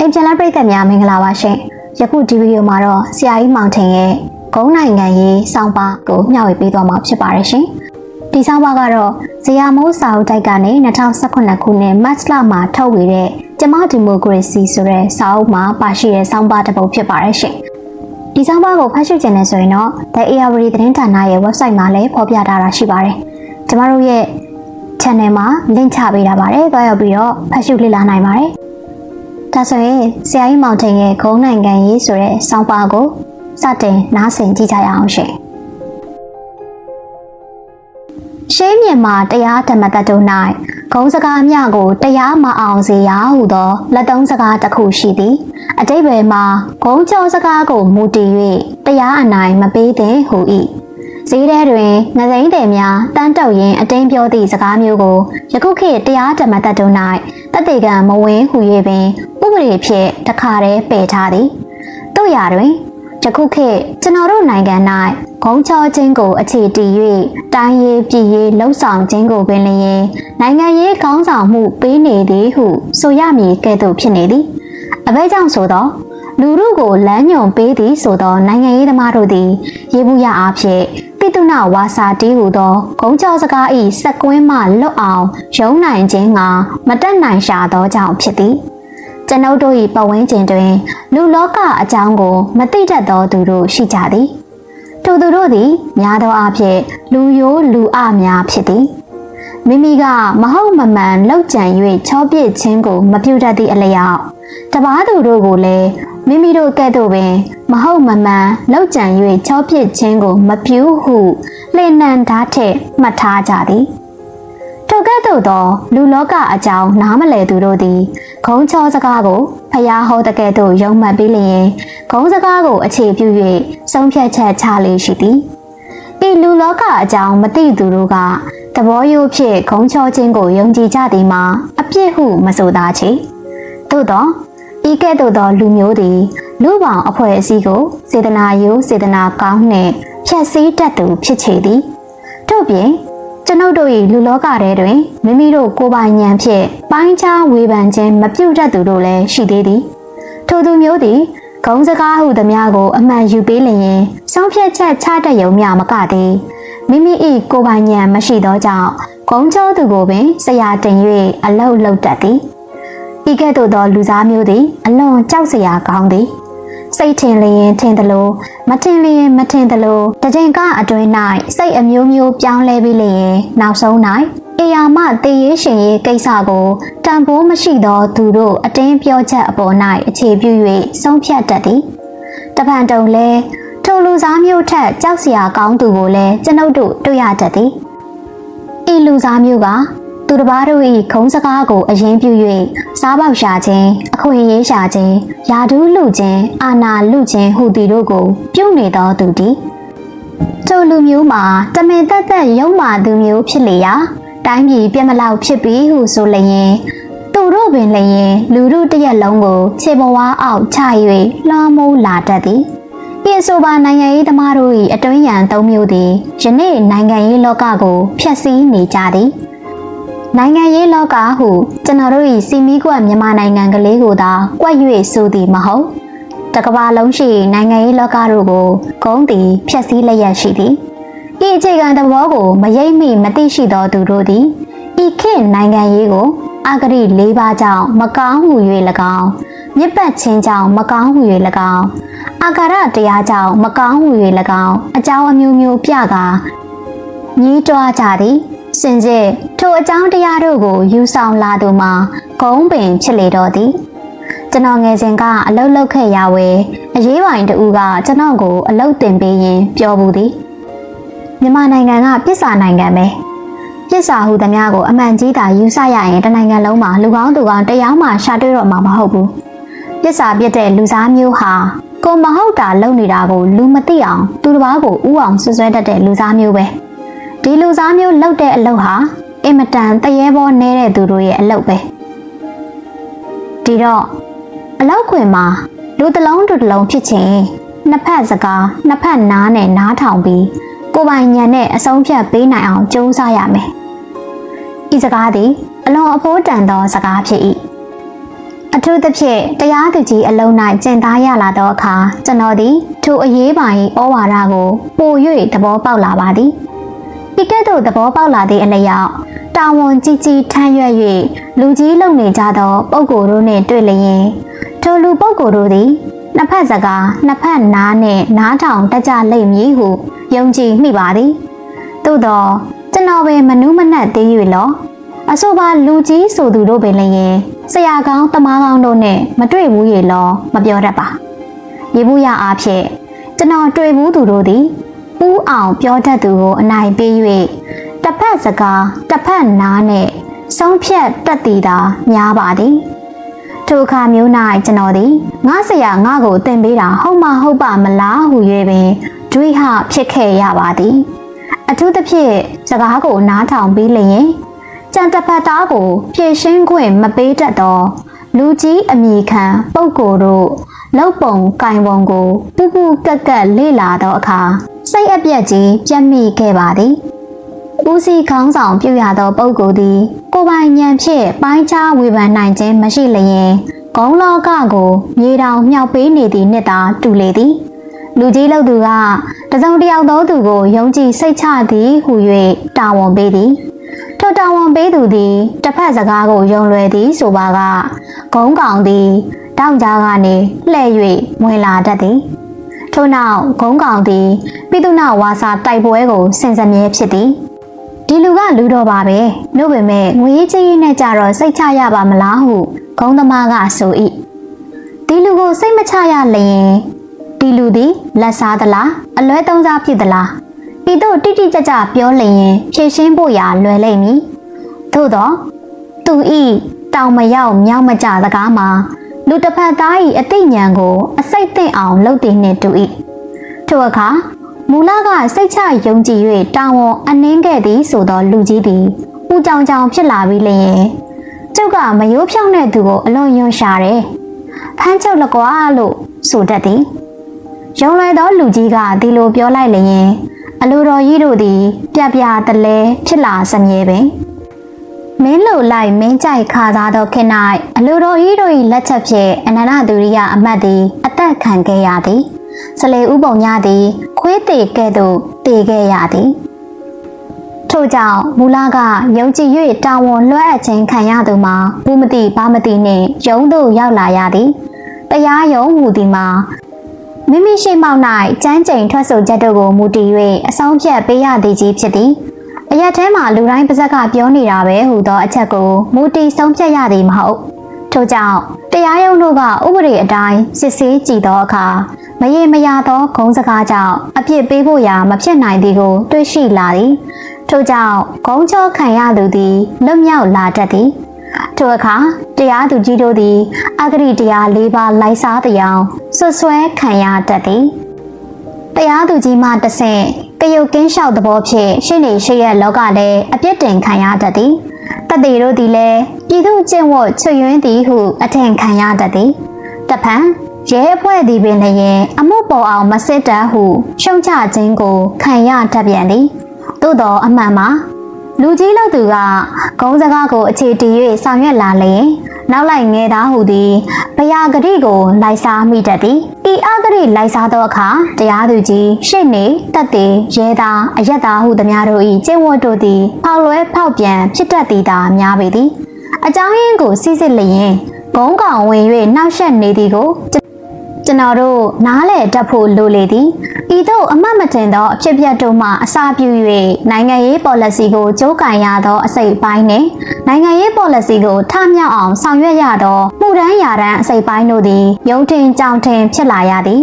အိမ်ပြန်လာပြည်သက်များမင်္ဂလာပါရှင်ယခုဒီဗီဒီယိုမှာတော့ဆရာကြီးမောင်ထင်ရဲ့ဂုံးနိုင်ငံရေးစောင်းပါကိုမျှဝေပေးသွားမှာဖြစ်ပါတယ်ရှင်ဒီစောင်းပါကတော့ဇေယမိုးစာအုပ်တိုက်ကနေ2018ခုနှစ်မတ်လမှာထုတ်ဝေတဲ့ကျမဒီမိုကရေစီဆိုတဲ့စာအုပ်မှာပါရှိတဲ့စောင်းပါတစ်ပုဒ်ဖြစ်ပါတယ်ရှင်ဒီစောင်းပါကိုဖတ်ရှုခြင်းနဲ့ဆိုရင်တော့ The ARD သတင်းဌာနရဲ့ website မှာလည်းဖော်ပြထားတာရှိပါတယ်ကျမတို့ရဲ့ channel မှာ link ချပေးထားပါတယ်တွားရောက်ပြီးတော့ဖတ်ရှုလေ့လာနိုင်ပါတယ် ဒါဆိုရင်ဆရာကြီးမောင်ထင်ရဲ့ဂုံးနိုင်ငံရေးဆိုတဲ့စောင်းပါကိုစတင်နားဆင်ကြည့်ကြရအောင်ရှင်ရှေးမြန်မာတရားဓမ္မတတု၌ဂုံးစကားမြကိုတရားမအောင်စေရဟုသောလက်သုံးစကားတစ်ခုရှိသည်အတိပ္ပယ်မှာဂုံးကျော်စကားကိုမူတည်၍တရားအနိုင်မပေးသင့်ဟု၏ဈေးထဲတွင်ငစိမ့်တယ်များတန်းတုပ်ရင်းအတင်းပြောသည့်စကားမျိုးကိုယခုခေတ်တရားဓမ္မတတု၌တတေကံမဝင်းဟူ၍ပင် ဥပဒေဖြင့်တခါတည်းပယ်ထားသည်တို့ရာတွင်ယခုခေတ်ကျွန်တော်တို့နိုင်ငံ၌ဂုံချောခြင်းကိုအခြေတည်၍တိုင်းရေးပြည်ရေးလှုပ်ဆောင်ခြင်းကိုပင်လျင်နိုင်ငံရေးကောင်းဆောင်မှုပေးနေသည်ဟုဆိုရမည်ကဲ့သို့ဖြစ်နေသည်အဘဲကြောင့်ဆိုသောလူမှုကိုလမ်းညွန်ပေးသည်ဆိုသောနိုင်ငံရေးသမားတို့သည်ရေဘူးရအားဖြင့်ပိတုနာဝါစာတီးဟူသောဂုံကြောစကား၏စက်ကွင်းမှလွတ်အောင်ရုံးနိုင်ခြင်းကမတက်နိုင်ရှာသောကြောင့်ဖြစ်သည် ကျွန်ုပ်တို့၏ပဝန်းကျင်တွင် လူလောကအကြောင်းကို မသိတတ်သောသူတို့ရှိကြသည် ထိုသူတို့သည် များသောအားဖြင့်လူရိုးလူအများဖြစ်သည်မိမိကမဟုတ်မမှန်လောက်ကြံ၍ချောပြစ်ခြင်းကို မပြုတတ်သည့်အလျောက်တပားသူတို့ကိုလည်းမိမိတို့ကဲ့သို့ပင် မဟုတ်မမှန်လောက်ကြံ၍ချောပြစ်ခြင်းကို မပြုဟုလှည့်နံဓာတ်ထက်မှတ်ထားကြသည် ထိုကဲ့သို့သော လူလောကအကြောင်းနားမလည်သူတို့သည်ဂုံချောစကားကိုဖျားဟောတကဲ့သို့ယုံမှတ်ပြီးလျင်ဂုံစကားကိုအခြေပြု၍ဆုံးဖြတ်ချက်ချလေရှိသည်ဤလူလောကအကြောင်းမသိသူတို့ကသဘောရိုးဖြင့်ဂုံချောခြင်းကိုယုံကြည်ကြသည်မှာအပြစ်ဟုမဆိုသားချေသို့သောဤကဲ့သို့သောလူမျိုးသည်လူပောင်အဖွဲ့အစည်းကိုစေတနာယိုးစေတနာကောင်းနှင့်ဖြည့်ဆည်းတတ်သူဖြစ်ချေသည်ထို့ပြင် ကျွန်ုပ်တို့၏လူလောကထဲတွင်မိမိတို့ကိုယ်ပိုင်ဉာဏ်ဖြင့်ပိုင်းခြားဝေဖန်ခြင်းမပြုတတ်သူတို့လည်းရှိသေးသည်ထိုသူမျိုးသည်ဂုံစကားဟုသမျှကိုအမှန်ယူပေးလျင်ဆုံးဖြတ်ချက်ချတတ်ရုံမျှမကသည်မိမိ၏ကိုယ်ပိုင်ဉာဏ်မရှိသောကြောင့်ဂုံချောသူကိုပင်ဆရာတင်၍အလုတ်လုတ်တတ်သည်ဤကဲ့သို့သောလူသားမျိုးသည်အလွန်ကြောက်စရာကောင်းသည် စိတ်ထင်လျင်ထင်သလိုမထင်လျင်မထင်သလိုတကြင်ကအတွင်း၌စိတ်အမျိုးမျိုးပြောင်းလဲပြီးလျင်နောက်ဆုံး၌အေယာမတေးရရှင်ရေးကိစ္စကိုတန်ဖိုးမရှိသောသူတို့အတင်းပြောချက်အပေါ်၌အခြေပြု၍ဆုံးဖြတ်တတ်သည်တပန်တုံလဲထိုလူစားမျိုးထက်ကြောက်စရာကောင်းသူကိုလည်းကျွန်ုပ်တို့တွေ့ရတတ်သည်ဤလူစားမျိုးက သူတစ်ပါးတို့၏ခုံးစကားကိုအရင်ပြု၍စားပေါက်ရှာခြင်းအခွင့်အရေးရှာခြင်းယာဒူးလူခြင်းအာနာလူခြင်းဟူသည်တို့ကို ပြုနေသောသူသည်ထိုလူမျိုးမှာတမင်သက်သက်ရုံမာသူမျိုးဖြစ်လေရာတိုင်းပြည်ပြက်မလောက်ဖြစ်ပြီးဟုဆိုလျင်သူတို့ပင်လျင်လူတို့တရက်လုံးကို ခြေပေါ်ဝါအောက်ချ၍လွှမ်းမိုးလာတတ်သည်ဤဆိုပါနိုင်ငံရေးသမားတို့၏အတွင်းရန်သုံးမျိုးသည်ယနေ့နိုင်ငံရေးလောကကိုဖျက်ဆီးနေကြသည် နိုင်ငံရေးလောကဟုကျွန်တော်တို့၏စီမီကွက်မြန်မာနိုင်ငံကလေးကိုသာကွက်၍ဆိုသည်မဟုတ်တကဘာလုံးရှိနိုင်ငံရေးလောကတို့ကိုဂုံးသည်ဖျက်ဆီးလျက်ရှိသည်ဤအခြေခံသဘောကိုမရိပ်မိမသိရှိသောသူတို့သည်ဤခေတ်နိုင်ငံရေးကိုအဂရိ၄ပါးကြောင့်မကောင်းဟု၍၎င်းမြစ်ပတ်ချင်းကြောင့်မကောင်းဟု၍၎င်းအာကာရတရားကြောင့်မကောင်းဟု၍၎င်းအကြောင်းအမျိုးမျိုးပြကာညီးတွားကြသည် စင်စစ်ထိုအကြောင်းတရားတို့ကိုယူဆောင်လာသူမှာဂုံးပင်ဖြစ်လေတော့သည်ကျွန်တော်ငယ်စဉ်ကအလုတ်လုတ်ခဲ့ရဝဲအရေးပိုင်တူကကျွန်တော်ကိုအလုတ်တင်ပေးရင်ပြောဘူးသည်မြန်မာနိုင်ငံကပြစ်စာနိုင်ငံပဲပြစ်စာဟူသမျှကိုအမှန်ကြီးသာယူဆရရင်တနိုင်ငံလုံးမှာလူကောင်းသူကောင်းတရားမှရှာတွေ့တော့မှာမဟုတ်ဘူးပြစ်စာပြစ်တဲ့လူစားမျိုးဟာကိုမဟုတ်တာလုပ်နေတာကိုလူမသိအောင်သူတစ်ပါးကိုဥအောင်ဆွဆွဲတတ်တဲ့လူစားမျိုးပဲ ဒီလူစားမျိုးလုပ်တဲ့အလုပ်ဟာအင်မတန်တရေဘောနေတဲ့သူတို့ရဲ့အလုပ်ပဲဒီတော့အလောက်ခွင်မှာလူတစ်လုံးတူတစ်လုံးဖြစ်ချင်းနှစ်ဖက်စကားနှစ်ဖက်နားနဲ့နားထောင်ပြီးကိုယ်ပိုင်ညံနဲ့အဆုံးဖြတ်ပေးနိုင်အောင်ကြိုးစားရမယ်။ဤစကားသည်အလွန်အဖိုးတန်သောစကားဖြစ်၏အထူးသဖြင့်တရားသူကြီးအလုံး၌ကျင့်သားရလာသောအခါကျွန်တော်သည်ထိုအရေးပါ၏ဩဝါဒကိုပို၍သဘောပေါက်လာပါသည် ဤကဲ့သို့သဘောပေါက်လာသည့်အလျောက်တာဝန်ကြီးကြီးထမ်းရွက်၍လူကြီးလုံနေကြသောပုဂ္ဂိုလ်တို့နှင့်တွေ့လျင်ထိုလူပုဂ္ဂိုလ်တို့သည်နှစ်ဖက်စကားနှစ်ဖက်နားနှင့်နားထောင်တကြလိမ့်မည်ဟုယုံကြည်မိပါသည်သို့သောကျွန်တော်ပင်မနူးမနက်သေး၍လောအဆိုပါလူကြီးဆိုသူတို့ပင်လည်းဆရာကောင်းတမားကောင်းတို့နဲ့မတွေ့ဘူးရေလောမပြောတတ်ပါရေဘူးရအားဖြင့်ကျွန်တော်တွေ့ဘူးသူတို့သည် ဥအောင်ပြောတတ်သူကိုအနိုင်ပေး၍တစ်ဖက်စကားတစ်ဖက်နားနဲ့ဆုံးဖြတ်တတ်သည်သာများပါသည်ထိုအခါမျိုး၌ကျွန်တော်သည်ငါဆရာငါကိုတင်ပေးတာဟုတ်မဟုတ်ပါမလားဟု၍ပင်တွေးဟဖြစ်ခဲ့ရပါသည် အထူးသဖြင့်စကားကိုနားထောင်ပြီးလျင်ကြံတပတ်သားကိုဖြည့်ရှင်းခွင့်မပေးတတ်သောလူကြီးအမိခံပုပ်ကိုယ်တို့လောက်ပုံကင်ပုံကိုပူပူကက်ကက်လေ့လာသောအခါ စိတ်အပြက်ကြီးပြတ်မိခဲ့ပါသည်ဦးစီးခေါင်းဆောင်ပြုရသောပုပ်ကိုယ်သည် ကိုယ်ပိုင်ဉာဏ်ဖြင့်ပိုင်းခြားဝေဖန်နိုင်ခြင်းမရှိလျင်ဂုံလောကကိုမြေတောင်မြောက်ပေးနေသည့်နှစ်သာတူလေသည်လူကြီးလောက်သူကတစုံတစ်ယောက်သောသူကိုယုံကြည်စိတ်ချသည်ဟု၍တာဝန်ပေးသည်ထိုတာဝန်ပေးသူသည်တစ်ဖက်စကားကိုယုံလွယ်သည်ဆိုပါကဂုံးကောင်သည်တောက်ကြားကနေလှဲ့၍ဝင်လာတတ်သည် ထို့နောက်ဂုံးကောင်သည်ပိတုနာဝါစာတိုက်ပွဲကိုစင်စမြဲဖြစ်သည်ဒီလူကလူတော်ပါပဲလို့ပေမဲ့ငွေကြီးကြီးနဲ့ကြတော့စိတ်ချရပါမလားဟုဂုံးသမားကဆို၏ဒီလူကိုစိတ်မချရလျင်ဒီလူသည်လက်စားသလားအလွဲသုံးစားဖြစ်သလားဤသို့တိတိကျကျပြောလျင်ဖြည့်ရှင်းဖို့ရာလွယ်လိမ့်မည်သို့တော့သူဤတောင်မရောက်မြောက်မကြစကားမှာ လူတစ်ဖက်သားဤအသိဉာဏ်ကိုအစိတ်သိမ့်အောင်လုပ်တည်နှင့်တူ၏ထိုအခါမူလကစိတ်ချယုံကြည်၍တောင်ဝန်အနှင်းခဲ့သည်ဆိုသောလူကြီးသည်ဦးကြောင်ကြောင်ဖြစ်လာပြီးလျင်ကျုပ်ကမယိုးဖြောင်းတဲ့သူကိုအလွန်ယွန်ရှာတယ်ဖမ်းချုပ်လကွာလို့ဆိုတတ်သည်ယုံလွယ်သောလူကြီးကဒီလိုပြောလိုက်လျင်အလိုတော်ကြီးတို့သည် ပြပြတလဲဖြစ်လာစမြဲပင် မင်းလိုလိုက်မင်းကြိုက်ခါသားသောခေတ်၌အလိုတော်ကြီးတို့၏လက်ချက်ဖြင့်အနန္တဒုရိယအမတ်သည်အသက်ခံခဲ့ရသည်စလေဥပုံညသည် ခွေးတေကဲ့သို့တေခဲ့ရသည်ထို့ကြောင့်မူလကယုံကြည်၍တာဝန်လွှဲအပ်ခြင်းခံရသူမှာဘူးမတိဘာမတိနှင့်ယုံသို့ရောက်လာရသည်တရားယုံဟူသည်မှာမိမိရှိမောက်၌ကြမ်းကြိမ်ထွက်ဆိုချက်တို့ကိုမူတည်၍အဆောင်ဖြတ်ပေးရသည်ကြီးဖြစ်သည် အရက်ထဲမှာလူတိုင်းပါဇက်ကပြောနေတာပဲဟူသောအချက်ကိုမူတည်ဆုံးဖြတ်ရသည်မဟုတ်ထို့ကြောင့်တရားရုံးတို့ကဥပဒေအတိုင်းစစ်ဆေးကြည့်သောအခါမရေမရသောဂုံးစကားကြောင့်အပြစ်ပေးဖို့ရာမဖြစ်နိုင်သည်ကိုတွေ့ရှိလာသည်ထို့ကြောင့်ဂုံးချောခံရသူသည်လွတ်မြောက်လာတတ်သည်ထိုအခါတရားသူကြီးတို့သည်အဂရိတရား၄ပါးလိုက်စားတရားဆွဆွဲခံရတတ်သည်တရားသူကြီးမှတဆင့် ကရုတ်ကင်းလျှောက်သဘောဖြင့်ရှင်းနေရှိရဲ့လောကလည်းအပြစ်တင်ခံရတတ်သည်တသေတို့သည်လည်းပြည်သူကျင့်ဝတ်ချွတ်ယွင်းသည်ဟုအထင်ခံရတတ်သည်တဖန်ရဲအဖွဲ့သည်ပင်လည်းအမှုပေါ်အောင်မစစ်တတ်ဟုရှုံချခြင်းကိုခံရတတ်ပြန်သည်သို့တော်အမှန်မှာလူကြီးလောက်သူကဂုံးစကားကိုအခြေတည်၍ဆောင်ရွက်လာလျင်နောက်လိုက်ငယ်သားဟူသည်ဘယာဂတိကိုလိုက်စားမိတတ်သည် ဤအဂတိလိုက်စားသောအခါတရားသူကြီးရှေ့နေတက်သေးရဲသားအရက်သားဟုသမျှတို့၏ကျင့်ဝတ်တို့သည်ဖောက်လွဲဖောက်ပြန်ဖြစ်တတ်သည်သာများပေသည်အကြောင်းရင်းကိုစစ်စစ်လျင်ဂုံးကောင်ဝင်၍နှောက်ယှက်နေသည်ကို ကျွန်တော်တို့နားလေတက်ဖို့လိုလေသည်ဤသို့အမှတ်မတင်သောအဖြစ်အပျက်တို့မှအစာပြု၍နိုင်ငံရေး policy ကိုကြိုးကင်ရသောအစိတ်ပိုင်းနှင့်နိုင်ငံရေး policy ကိုထမြောက်အောင်ဆောင်ရွက်ရသောမှုရန်ရာရန်အစိတ်ပိုင်းတို့သည်ရုံတင်ကြောင်တင်ဖြစ်လာရသည်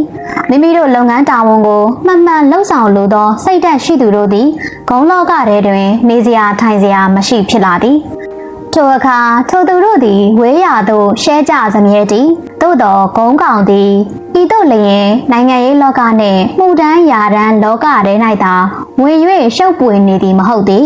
မိမိတို့လုပ်ငန်းတာဝန်ကိုမှန်မှန်လှုပ်ဆောင်လိုသောစိတ်ဓာတ်ရှိသူတို့သည်ဂုံလောကထဲတွင် နေစရာထိုင်စရာမရှိဖြစ်လာသည် ထိုအခါထိုသူတို့သည်ဝေးရသို့ရှဲကြစမြဲတည်သို့တော်ဂုံးကောင်သည်ဤသို့လျင်နိုင်ငံရေးလောကနှင့်မှုတန်းရာတန်းလောကထဲ၌သာဝင်၍ရှုပ်ပွေနေသည်မဟုတ်သည်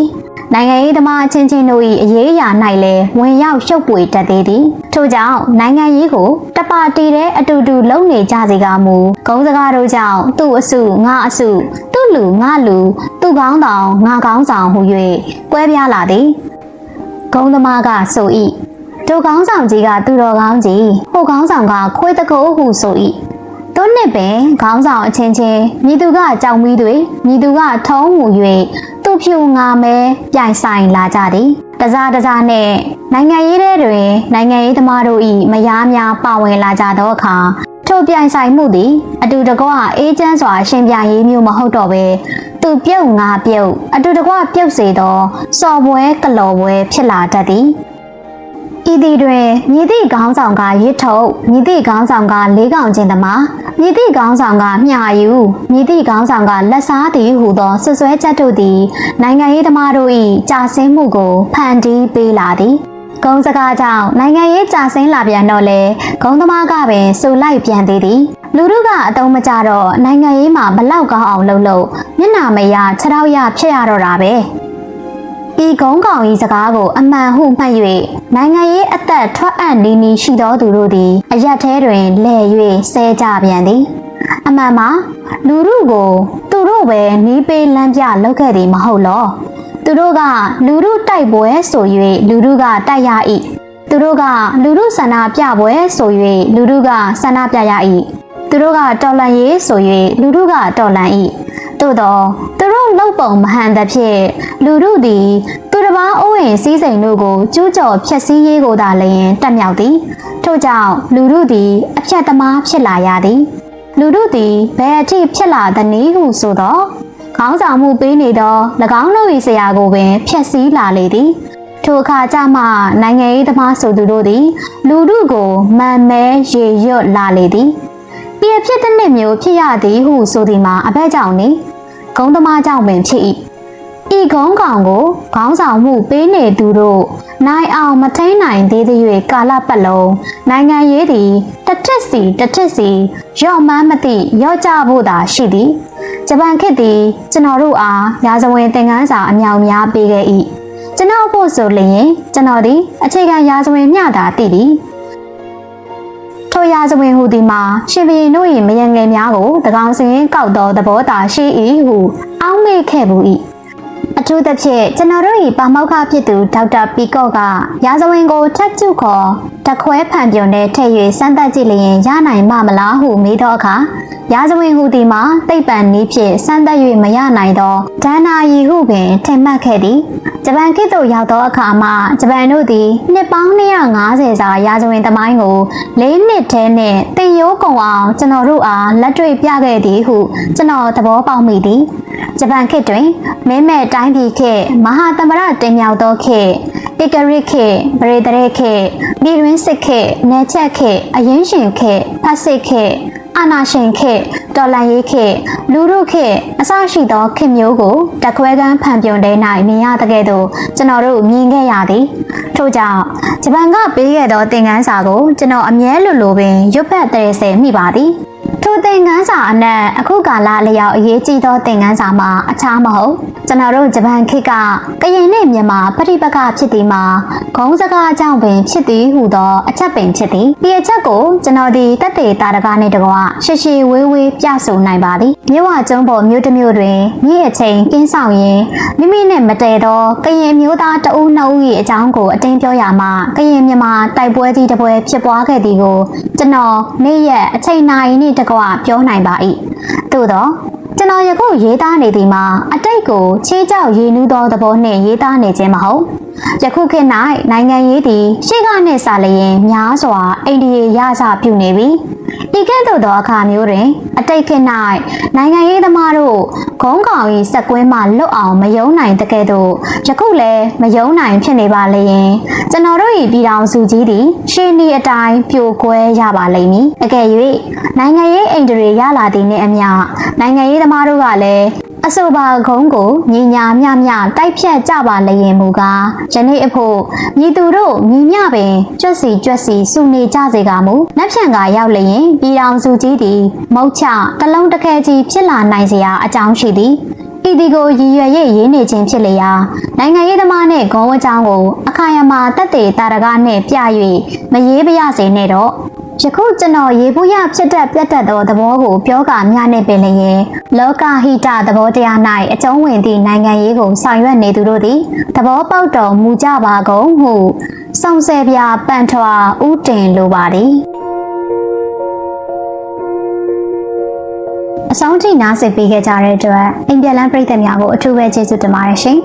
နိုင်ငံရေးသမားအချင်းချင်းတို့၏အရေးအရာ၌လည်းဝင်ရောက်ရှုပ်ပွေတတ်သေးသည်ထို့ကြောင့်နိုင်ငံရေးကိုတပါတီတဲ့အတူတူလုံနေကြစေကမူဂုံးစကားတို့ကြောင့်သူ့အစုငါအစုသူ့လူငါလူသူ့ကောင်းဆောင်ငါကောင်းဆောင်ဟု၍ကွဲပြားလာသည် ဂုံးသမားကဆို၏ထတို့ကောင်းဆောင်ကြီးကသူတော်ကောင်းကြီးဟိုကောင်းဆောင်ကခွေးတကိုးဟုဆို၏တို့နှစ်ပင်ခေါင်းဆောင်အချင်းချင်းမြည်သူကကြောင်မီးတွေမြည်သူကထုံးမူ၍သူ့ဖြူငါမဲပြိုင်ဆိုင်လာကြသည်တစားတစားနဲ့နိုင်ငံရေးထဲတွင်နိုင်ငံရေးသမားတို့၏မယားများပါဝင်လာကြသောအခါ ထိုပြိုင်ဆိုင်မှုသည်အတူတကွအေးချမ်းစွာရှင်ပြရေးမျိုးမဟုတ်တော့ဘဲသူပြုတ်ငါပြုတ်အတူတကွပြုတ်စေသောစော်ပွဲကလော်ပွဲဖြစ်လာတတ်သည်ဤသည်တွင်မြည်သည့်ခေါင်းဆောင်ကရစ်ထုတ်မြည်သည့်ခေါင်းဆောင်ကလေးကောင်ချင်းသမားမြည်သည့်ခေါင်းဆောင်ကမျှယူမြည်သည့်ခေါင်းဆောင်ကလက်စားသည်ဟုသောဆွဆွဲချက်တို့သည်နိုင်ငံရေးသမားတို့၏ကြာဆင်းမှုကိုဖန်တီးပေးလာသည် ဂုံစကားကြောင့်နိုင်ငံရေးကြာဆင်းလာပြန်တော့လေဂုံသမားကပင်စူလိုက်ပြန်သေးသည်လူတို့ကအတုံးမကြတော့နိုင်ငံရေးမှာဘလောက်ကောင်းအောင်လုပ်လို့မျက်နာမရခြေထောက်ရဖြစ်ရတော့တာပဲဤကုန်းကောင်ဤစကားကိုအမှန်ဟုမှတ်၍နိုင်ငံရေးအသက်ထွက်အံ့နေနေရှိသောသူတို့သည်အရက်ထဲတွင်လဲ၍ဆဲကြပြန်သည်အမှန်မှာလူတို့ကိုသူတို့ပဲနီးပေးလမ်းပြလုပ်ခဲ့သည်မဟုတ်လော သူတို့ကလူတို့တိုက်ပွဲဆို၍လူတို့ကတိုက်ရ၏သူတို့ကလူတို့ဆန္ဒပြပွဲဆို၍လူတို့ကဆန္ဒပြရ၏သူတို့ကတော်လန်ရေးဆို၍လူတို့ကတော်လန်၏သို့တော့သူတို့လောက်ပုံမဟန်သဖြင့်လူတို့သည်သူတစ်ပါးအိုးအိမ်စည်းစိမ်တို့ကိုကျူးကျော်ဖျက်ဆီးရေးကိုသာလျင်တက်မြောက်သည်ထို့ကြောင့်လူတို့သည်အဖြတ်သမားဖြစ်လာရသည်လူတို့သည်ဘယ်အထိဖြစ်လာသနည်းဟုဆိုတော့ ခေါင်းဆောင်မှုပေးနေသော၎င်းတို့၏ဆရာကိုပင်ဖျက်ဆီးလာလေသည်ထိုအခါကျမှနိုင်ငံရေးသမားဆိုသူတို့သည် လူတို့ကိုမန်မဲရေရွတ်လာလေသည်ဤအဖြစ်တစ်နှစ်မျိုးဖြစ်ရသည်ဟုဆိုသည်မှာအဘက်ကြောင့်နေဂုံးသမားကြောင့်ပင်ဖြစ်၏ဤဂုံးကောင်ကိုခေါင်းဆောင်မှုပေးနေသူတို့နိုင်အောင်မထိန်နိုင်သေးသည်၍ကာလပတ်လုံးနိုင်ငံရေးသည်တစ်ထစ်စီတစ်ထစ်စီရော့မှန်းမသိရော့ကြဖို့သာရှိသည် ဂျပန်ခေတ်သည်ကျွန်တော်တို့အားရာဇဝင်သင်ခန်းစာအမြောက်များပေးခဲ့၏ကျွန်တော်ဖို့ဆိုလျင်ကျွန်တော်သည်အခြေခံရာဇဝင်မျှတာသိသည်ထိုရာဇဝင်ဟူသည်မှာရှင်ဘီတို့၏မယံငယ်များကိုတကောင်စင်းကောက်သောသဘောသာရှိ၏ဟုအောက်မေ့ခဲ့ဘူး၏ အထူးသဖြင့်ကျွန်တော်တို့၏ပါမောက္ခဖြစ်သူဒေါက်တာပီကော့ကရာဇဝင်ကိုထက်ကျုခေါ်တခွဲဖန်ပြုံနဲ့ထည့်၍စမ်းသပ်ကြည့်လျင်ရနိုင်မမလားဟုမေးသောအခါရာဇဝင်ဟူသည်မှာတိတ်ပံနည်းဖြင့်စမ်းသပ်၍မရနိုင်သောဒဏ္ဍာရီဟုပင်ထင်မှတ်ခဲ့သည်ဂျပန်ခေတ်သို့ရောက်သောအခါမှာဂျပန်တို့သည်နှစ်ပေါင်း250စာရာဇဝင်သမိုင်းကို၄နှစ်ထဲနှင့်တင်ရိုးကုံအောင်ကျွန်တော်တို့အားလက်တွေ့ပြခဲ့သည်ဟုကျွန်တော်သဘောပေါက်မိသည်ဂျပန်ခေတ်တွင်မင်းမဲ့တိုင်းပြည်ခေတ်မဟာသမရတင်မြောက်သောခေတ်ဧကရိခေတ်ပရိဒရေခေတ်ပြည်တွင်းစစ်ခေတ်နယ်ချက်ခေတ်အရင်ရှင်ခေတ်ဖတ်စစ်ခေတ်အာနာရှင်ခေတ်တော်လန်ရေးခေတ်လူတို့ခေတ်အစရှိသောခေတ်မျိုးကိုတခွဲကန်းဖန်ပြုံတဲ့၌မြင်ရတဲ့ကဲ့သို့ကျွန်တော်တို့မြင်ခဲ့ရသည်ထို့ကြောင့်ဂျပန်ကပေးခဲ့သောသင်ခန်းစာကိုကျွန်တော်အမြဲလိုလိုပင်ရွတ်ဖတ်တဲ့ဆဲမိပါသည် ထိုသင်ခန်းစာအနက်အခုကာလအလျောက်အရေးကြီးသောသင်ခန်းစာမှာအခြားမဟုတ်ကျွန်တော်တို့ဂျပန်ခေတ်ကကရင်နဲ့မြန်မာပဋိပက္ခဖြစ်သည်မှာဂုံးစကားအကြောင်းပင်ဖြစ်သည်ဟုသောအချက်ပင်ဖြစ်သည်ဒီအချက်ကိုကျွန်တော်ဒီတက်တေတာတကားနဲ့တကွရှေရှေဝေးဝေးပြဆိုနိုင်ပါသည်မြို့ဝကျုံးပေါ်မြို့တစ်မြို့တွင်မြည့်အချိန်ကင်းဆောင်ရင်မိမိနဲ့မတည့်သောကရင်မျိုးသားတအုပ်နှုတ်၏အကြောင်းကိုအတင်းပြောရမှာကရင်မြန်မာတိုက်ပွဲကြီးတစ်ပွဲဖြစ်ပွားခဲ့သည်ကိုကျွန်တော်နေ့ရက်အချိန်နာရီနှင့်တကွပြောနိုင်ပါ၏သို့တော့ကျွန်တော်ယခုရေးသားနေသည်မှာအတိတ်ကိုချေးကြောက်ရည်နူးသောသဘောနှင့်ရေးသားနေခြင်းမဟုတ်ယခုခေတ်၌နိုင်ငံရေးသည်ရှေ့ကနှင့်စာလျင်များစွာအိန္ဒိယရစပြုနေပြီ ဤကဲ့သို့သောအခါမျိုးတွင် အတိတ်ခေတ်၌နိုင်ငံရေးသမားတို့ဂုံးကောင်၏စက်ကွင်းမှလွတ်အောင်မယုံနိုင်တဲ့ကဲ့သို့ယခုလည်းမယုံနိုင်ဖြစ်နေပါလျင်ကျွန်တော်တို့၏ပြည်တော်စုကြီးသည်ရှေးနီအတိုင်းပြိုကွဲရပါလိမ့်မည်အကယ်၍နိုင်ငံရေးအိန္ဒြေရလာသည်နှင့်အမျှနိုင်ငံရေးသမားတို့ကလည်း အဆိုပါဂုံးကိုညီညာမျှမျှတိုက်ဖြတ်ကြပါလျင်မူကားယနေ့အဖို့ညီသူတို့ညီမျှပင်ကြွက်စီကြွက်စီစုနေကြစေကမူနှက်ဖြန်ကရောက်လျင်ပြည်တော်စုကြီးသည်မုတ်ချတလုံးတစ်ခဲကြီးဖြစ်လာနိုင်စရာအကြောင်းရှိသည်ဤဒီကိုရည်ရွယ်၍ရေးနေခြင်းဖြစ်လျာနိုင်ငံရေးသမားနှင့်ဂုံးအကြောင်းကိုအခါရမှာတက်တေတာရကနှင့်ပြ၍မရေးပရစေနဲ့တော့ ယခုကျွန်တော်ရေဘူးရဖြစ်တတ်ပြတ်တတ်သောသဘောကိုပြောကာမျှနှင့်ပင်လျင်လောကဟိတသဘောတရား၌အကျုံးဝင်သည့်နိုင်ငံရေးကိုဆောင်ရွက်နေသူတို့သည်သဘောပေါက်တော်မူကြပါကုန်ဟုစုံဆယ်ပြပန်ထွာဥတင်လိုပါသည်အဆုံးထိနားဆင်ပေးခဲ့ကြတဲ့အတွက်အင်ပြလန်ပြည်သက်များကိုအထူးပဲကျေးဇူးတင်ပါတယ်ရှင်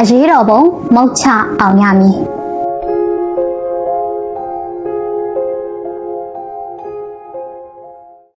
အရေးတော်ပုံမုတ်ချအောင်ရမည်